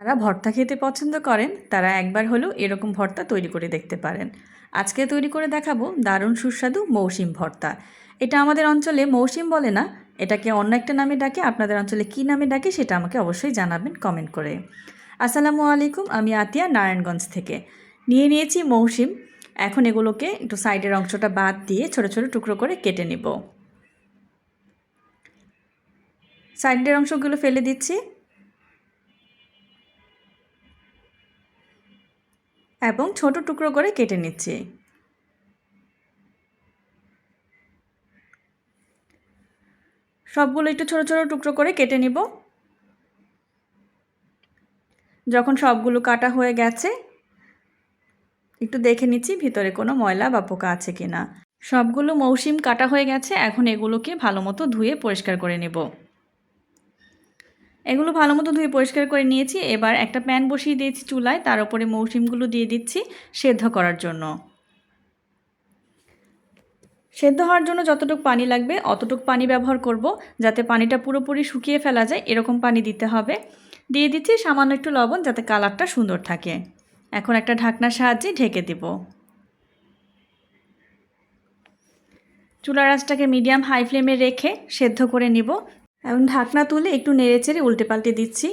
যারা ভর্তা খেতে পছন্দ করেন, তারা একবার হলেও এরকম ভর্তা তৈরি করে দেখতে পারেন। আজকে তৈরি করে দেখাবো দারুণ সুস্বাদু মৌসিম ভর্তা। এটা আমাদের অঞ্চলে মৌসিম বলে না, এটাকে অন্য একটা নামে ডাকে, আপনাদের অঞ্চলে কী নামে ডাকে সেটা আমাকে অবশ্যই জানাবেন কমেন্ট করে। আসসালামু আলাইকুম, আমি আতিয়া, নারায়ণগঞ্জ থেকে। নিয়ে নিয়েছি মৌসিম, এখন এগুলোকে একটু সাইডের অংশটা বাদ দিয়ে ছোট ছোট টুকরো করে কেটে নেব। সাইডের অংশগুলো ফেলে দিচ্ছি। এবং ছোট টুকরো করে কেটে নিচ্ছি। সবগুলো একটু ছোট ছোট টুকরো করে কেটে নিব। যখন সবগুলো কাটা হয়ে গেছে, একটু দেখে নিচ্ছি ভিতরে কোনো ময়লা বা পোকা আছে কি না সবগুলো মৌসুম কাটা হয়ে গেছে, এখন এগুলোকে ভালো মতো ধুয়ে পরিষ্কার করে নেব। এগুলো ভালো মতো ধুয়ে পরিষ্কার করে নিয়েছি। এবার একটা প্যান বসিয়ে দিয়েছি চুলায়, তার উপরে মৌসুমগুলো দিয়ে দিচ্ছি সেদ্ধ করার জন্য। সেদ্ধ হওয়ার জন্য যতটুকু পানি লাগবে, অতটুকু পানি ব্যবহার করব, যাতে পানিটা পুরোপুরি শুকিয়ে ফেলা যায়, এরকম পানি দিতে হবে। দিয়ে দিচ্ছি সামান্য একটু লবণ, যাতে কালারটা সুন্দর থাকে। এখন একটা ঢাকনার সাহায্যে ঢেকে দেব। চুলার আঁচটাকে মিডিয়াম হাই ফ্লেমে রেখে সেদ্ধ করে নিব। এবং ঢাকনা তুলে একটু নেড়েচেড়ে উল্টে পাল্টে দিচ্ছি।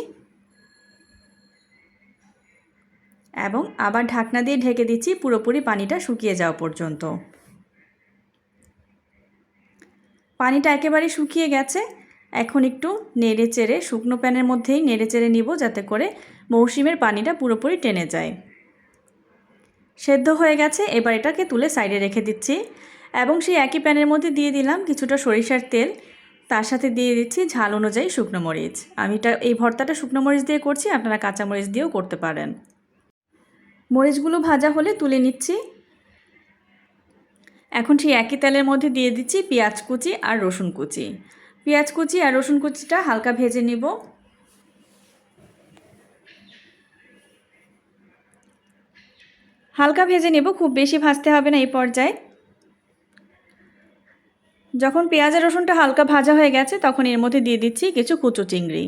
এবং আবার ঢাকনা দিয়ে ঢেকে দিচ্ছি, পুরোপুরি পানিটা শুকিয়ে যাওয়া পর্যন্ত। পানিটা একেবারে শুকিয়ে গেছে। এখন একটু নেড়ে চেড়ে শুকনো প্যানের মধ্যেই নেড়ে চেড়ে নিব যাতে করে মৌসুমের পানিটা পুরোপুরি টেনে যায়। সেদ্ধ হয়ে গেছে, এবার এটাকে তুলে সাইডে রেখে দিচ্ছি। এবং সেই একই প্যানের মধ্যে দিয়ে দিলাম কিছুটা সরিষার তেল। তার সাথে দিয়ে দিচ্ছি ঝাল অনুযায়ী শুকনো মরিচ। আমি এটা এই ভর্তাটা শুকনো মরিচ দিয়ে করছি, আপনারা কাঁচা মরিচ দিয়েও করতে পারেন। মরিচগুলো ভাজা হলে তুলে নিচ্ছি। এখন সেই একই তেলের মধ্যে দিয়ে দিচ্ছি পেঁয়াজ কুচি আর রসুন কুচি। পেঁয়াজ কুচি আর রসুন কুচিটা হালকা ভেজে নিব। হালকা ভেজে নেব, খুব বেশি ভাজতে হবে না এই পর্যায়ে। যখন পেঁয়াজ আর রসুনটা হালকা ভাজা হয়ে গেছে, তখন এর মধ্যে দিয়ে দিচ্ছি কিছু কুচো চিংড়ি।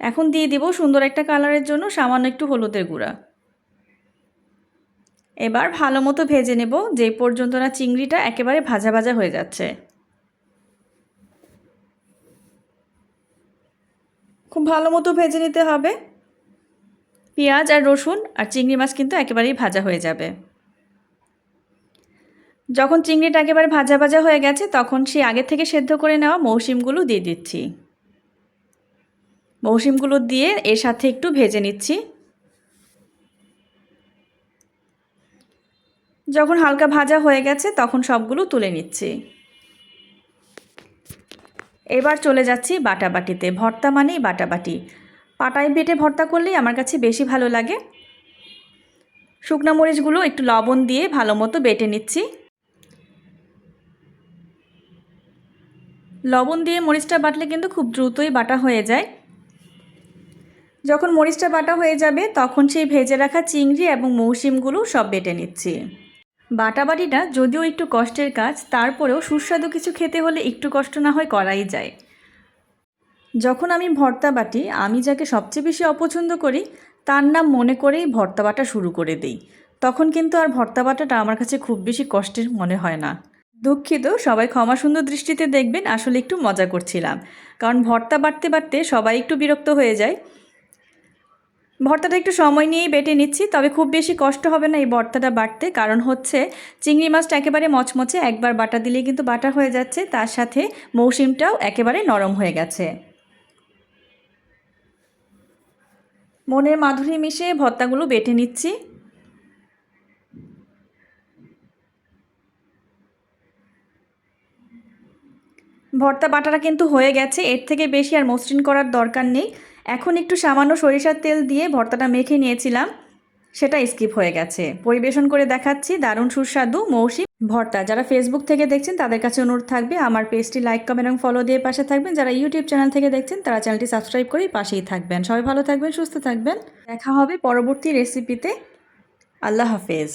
এখন দিয়ে দিব সুন্দর একটা কালারের জন্য সামান্য একটু হলুদের গুঁড়া। এবার ভালো মতো ভেজে নেব, যে পর্যন্ত না চিংড়িটা একেবারে ভাজা ভাজা হয়ে যাচ্ছে। খুব ভালো মতো ভেজে নিতে হবে। পেঁয়াজ আর রসুন আর চিংড়ি মাছ কিন্তু একেবারেই ভাজা হয়ে যাবে। যখন চিংড়িটা একেবারে ভাজা ভাজা হয়ে গেছে, তখন সেই আগে থেকে সেদ্ধ করে নেওয়া মৌসিমগুলো দিয়ে দিচ্ছি। মৌসিমগুলো দিয়ে এর সাথে একটু ভেজে নিচ্ছি। যখন হালকা ভাজা হয়ে গেছে, তখন সবগুলো তুলে নিচ্ছি। এবার চলে যাচ্ছি বাটাবাটিতে। ভর্তা মানেই বাটাবাটি। পাটায় বেটে ভর্তা করলেই আমার কাছে বেশি ভালো লাগে। শুকনা মরিচগুলো একটু লবণ দিয়ে ভালো মতো বেটে নিচ্ছি। লবণ দিয়ে মরিচটা বাটলে কিন্তু খুব দ্রুতই বাটা হয়ে যায়। যখন মরিচটা বাটা হয়ে যাবে, তখন সেই ভেজে রাখা চিংড়ি এবং মৌসিমগুলো সব বেটে নিচ্ছি। বাটাবাটিটা যদিও একটু কষ্টের কাজ, তারপরেও সুস্বাদু কিছু খেতে হলে একটু কষ্ট না হয় করাই যায়। যখন আমি ভর্তা বাটি, আমি যাকে সবচেয়ে বেশি অপছন্দ করি, তার নাম মনে করেই ভর্তা বাটা শুরু করে দিই। তখন কিন্তু আর ভর্তা বাটাটা আমার কাছে খুব বেশি কষ্টের মনে হয় না। দুঃখিত, সবাই ক্ষমা সুন্দর দৃষ্টিতে দেখবেন, আসলে একটু মজা করছিলাম। কারণ ভর্তা বাড়তে বাড়তে সবাই একটু বিরক্ত হয়ে যায়। ভর্তাটা একটু সময় নিয়েই বেটে নিচ্ছি, তবে খুব বেশি কষ্ট হবে না এই ভর্তাটা বাটতে কারণ হচ্ছে, চিংড়ি মাছটা একেবারে মচমচে, একবার বাটা দিলেই কিন্তু বাটা হয়ে যাচ্ছে, তার সাথে মৌসুমটাও একেবারে নরম হয়ে গেছে। মনের মাধুরী মিশিয়ে ভর্তাগুলো বেটে নিচ্ছি। ভর্তা বাটাটা কিন্তু হয়ে গেছে। এর থেকে বেশি আর মসৃণ করার দরকার নেই। এখন একটু সামান্য সরিষার তেল দিয়ে ভর্তাটা মেখে নিয়েছিলাম। সেটা স্কিপ হয়ে গেছে। পরিবেশন করে দেখাচ্ছি। দারুণ সুস্বাদু মৌসুম ভর্তা। যারা ফেসবুক থেকে দেখছেন, তাদের কাছে অনুরোধ থাকবে, আমার পেজটি লাইক কমেন্ট এবং ফলো দিয়ে পাশে থাকবেন। যারা ইউটিউব চ্যানেল থেকে দেখছেন, তারা চ্যানেলটি সাবস্ক্রাইব করেই পাশেই থাকবেন। সবাই ভালো থাকবেন, সুস্থ থাকবেন। দেখা হবে পরবর্তী রেসিপিতে আল্লাহ হাফেজ।